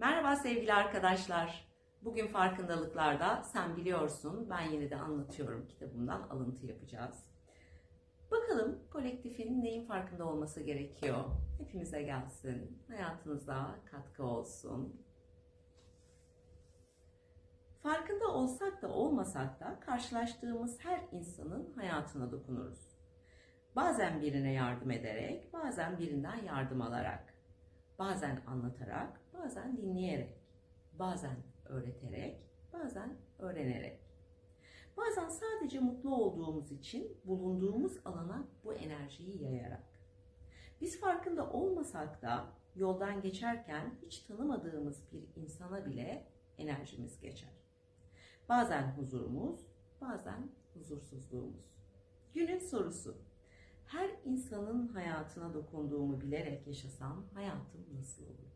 Merhaba sevgili arkadaşlar. Bugün farkındalıklarda sen biliyorsun ben yine de anlatıyorum kitabımdan alıntı yapacağız. Bakalım kolektifin neyin farkında olması gerekiyor? Hepimize gelsin. Hayatınıza katkı olsun. Farkında olsak da olmasak da karşılaştığımız her insanın hayatına dokunuruz. Bazen birine yardım ederek, bazen birinden yardım alarak, bazen anlatarak, bazen dinleyerek, bazen öğreterek, bazen öğrenerek. Bazen sadece mutlu olduğumuz için bulunduğumuz alana bu enerjiyi yayarak. Biz farkında olmasak da yoldan geçerken hiç tanımadığımız bir insana bile enerjimiz geçer. Bazen huzurumuz, bazen huzursuzluğumuz. Günün sorusu. Her insanın hayatına dokunduğumu bilerek yaşasam hayatım nasıl olur?